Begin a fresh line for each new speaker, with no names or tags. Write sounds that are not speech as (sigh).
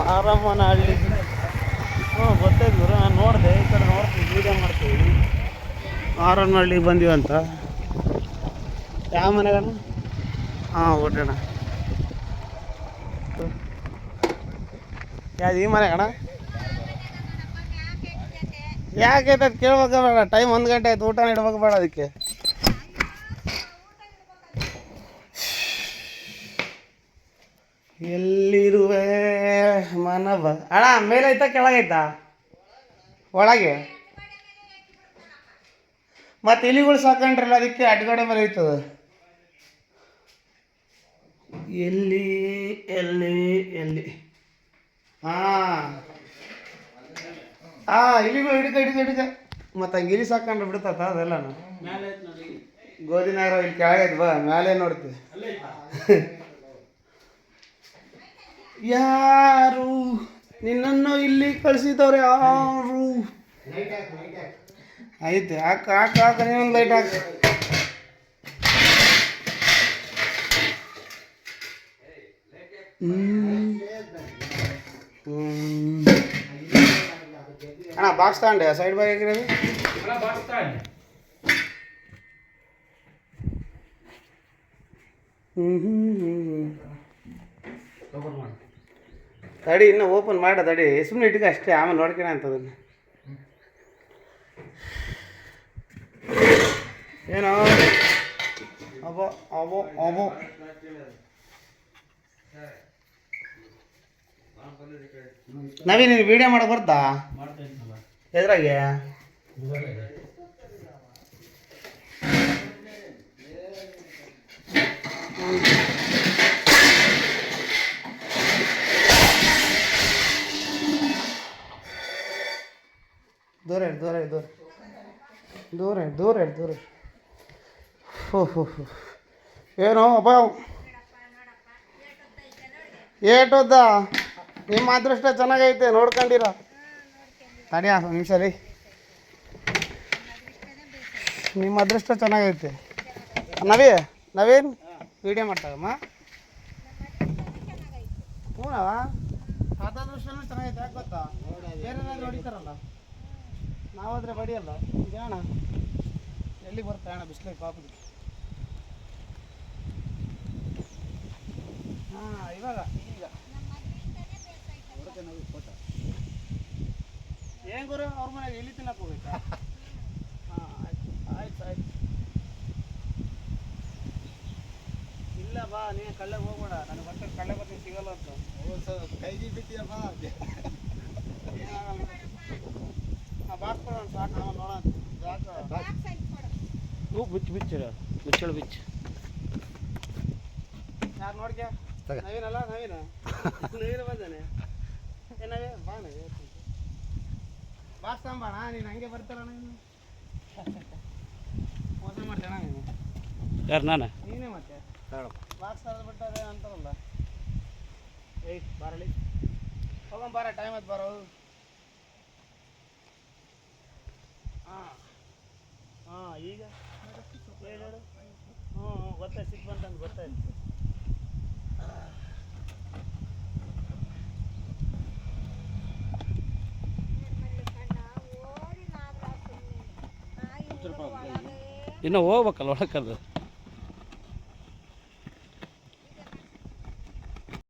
ಮಾರಮ್ಮನ ಹಳ್ಳಿ ಹ್ಞೂ ಗೊತ್ತಾಯ್ತು ಗುರು ನಾನು ನೋಡಿದೆ ಈ ಕಡೆ ನೋಡ್ತೀನಿ ವೀಡಿಯೋ ಮಾಡ್ತೀವಿ ಮಾರಮ್ಮನ ಬಂದೀವಿ ಅಂತ. ಯಾವ ಮನೆಗಣ? ಹಾಂ ಓಟಣ ಯಾವ್ದು ಈ ಮನೆಗಣ? ಅಣ್ಣ ಯಾಕೆ ಅದು ಕೇಳ್ಬೇಕು ಬೇಡ ಟೈಮ್ ಒಂದು ಗಂಟೆ ಆಯ್ತು ಊಟ ಇಡ್ಬೇಕು ಬೇಡ ಅದಕ್ಕೆ. ಎಲ್ಲಿರುವೆ ಮನವ. ಅಣ್ಣ ಮೇಲೈತಾ ಕೆಳಗೈತಾ? ಒಳಗೆ. ಮತ್ತೆ ಇಲಿಗಳು ಸಾಕೊಂಡ್ರಲ್ಲ ಅದಕ್ಕೆ ಅಡ್ಗಡೆ ಮೇಲೆ ಐತದ ಎಲ್ಲಿ ಎಲ್ಲಿ ಎಲ್ಲಿ? ಹಾಂ. ಹಾಂ ಇಲಿಗಳು ಹಿಡಿತ ಹಿಡಿತ ಹಿಡಿತ. ಮತ್ತು ಹಂಗೆ ಇಲಿ ಸಾಕೊಂಡ್ರೆ ಬಿಡ್ತತ ಅದೆಲ್ಲ ಗೋಧಿ ನಗರ ಇಲ್ಲಿ ಕೆಳಗೈತೆ ಬಾ ಮೇಲೆ ನೋಡ್ತೀವಿ (laughs) ಯಾರು ನಿನ್ನನ್ನು ಇಲ್ಲಿ ಕಳಿಸಿದವ್ರು ಯಾರು? ಆಯ್ತು ಹಾಕ ಹಾಕ ಹಾಕ ನೀನೊಂದು ಲೈಟ್ ಹಾಕ. ಅಣ್ಣ ಬಾಕ್ಸ್ ತಗೊಂಡೆ ಸೈಡ್ ಬಾಗ್ ಆಗಿರೋದು ಹ್ಞೂ ಹ್ಞೂ ಹ್ಞೂ ಹ್ಮ್ ತಡಿ, ಇನ್ನು ಓಪನ್ ಮಾಡ ತಡಿ. ಸುಮ್ಮನೆ ಇಟ್ಕ ಅಷ್ಟೇ, ಆಮೇಲೆ ನೋಡ್ಕೊಳ ಅಂತದನ್ನು. ಏನೋ? ಅಬೋ ಅಬೋ ಅಬೋ. ನವೀನ್, ನೀನು ವಿಡಿಯೋ ಮಾಡಕ್ ಬರ್ತಾ? ಎದ್ರಾಗೆ? ದೂರ ಹೇಳಿ ದೂರ ಹೇಳಿ ದೂರ ದೂರ ಹೇಳಿ ದೂರ ಹೇಳಿ ದೂರ. ಹೋ ಹೋ ಹೋ. ಏನೋ, ಅಪ್ಪ? ಏಟೋದ್ದ ನಿಮ್ಮ ಅದೃಷ್ಟ ಚೆನ್ನಾಗೈತೆ, ನೋಡ್ಕೊಂಡಿರ. ತಡಿಯ, ಒಂದು ನಿಮ್ಮ ಅದೃಷ್ಟ ಚೆನ್ನಾಗೈತೆ. ನವೀ, ನವೀನ್ ವಿಡಿಯೋ ಮಾಡ್ತಾಗಮ್ಮ ಹ್ಞೂ ಅದೃಷ್ಟನೂ ಚೆನ್ನಾಗೈತೆ, ಯಾಕೆ ಗೊತ್ತಾ? ಬೇರೆ ಹೊಡಿತಾರಲ್ಲ ನಾವಾದ್ರೆ ಬಡಿಯಲ್ಲ ಈಗ ಅಣ್ಣ ಎಲ್ಲಿ ಬರ್ತಾ ಅಣ್ಣ ಬಿಸಿಲೇ ಪಾಪಕ್ಕೆ ಹಾಂ ಇವಾಗ ಈಗ. ಏನ್ ಗುರು ಅವ್ರ ಮನೆಗೆ ಎಲ್ಲಿ ತಿನ್ನಕ್ಕೆ ಹೋಗ್ಬೇಕಾ? ಹಾಂ ಆಯ್ತು ಆಯ್ತು ಆಯ್ತು. ಇಲ್ಲ ಬಾ ನೀನು ಕಳ್ಳೆ ಹೋಗ್ಬೇಡ. ನನಗೆ ಮತ್ತೆ ಕಳ್ಳೆ ಬರ್ತೀನಿ ಸಿಗಲ್ಲ ಅಂತ.
ಕೈಗೆ ಬಿಟ್ಟಿಯಪ್ಪ
ಏನಾಗಲ್ಲ. ಹಾಂ ಬಿಚ್ಚು ಬಿಚ್ಚು ಬಿಚ್ಚಳು ಬಿಚ್ಚು. ಯಾರು ನೋಡ್ಕ್ಯಾ. ನವೀನಲ್ಲ ನವೀನ? ನವೀನ ಬಂದಾನೆ. ಏನವೇ ನವೀ ಬಾ ನವೀ ನೀನು ಹಂಗೆ ಬರ್ತಾರ ನೀನು? ಮೋಸ ಮಾಡ್ತೇಣ ನೀನು?
ಯಾರು ನಾನು?
ನೀನೇ ಮತ್ತೆ? ಬಾಕ್ಸ್ ತರದ್ ಬಿಟ್ಟು ಅದೇ ಅಂತಾರಲ್ಲ. ಏಯ್ ಬಾರಲಿ. ಹೋಗಂ ಬಾರ ಟೈಮ್ ಆಯ್ತು ಬಾರೋ. ಹಾಂ. ಹಾಂ ಈಗ? ಹೇಳು ಹೇಳು. ಹ್ಞೂ ಗೊತ್ತಾಯ್ತು ಸಿಕ್ ಬಂತಂದು ಗೊತ್ತಾಯ್ತು.
ಇನ್ನೂ ಹೋಗ್ಬೇಕಲ್ಲ ಒಳಕ್ಕದು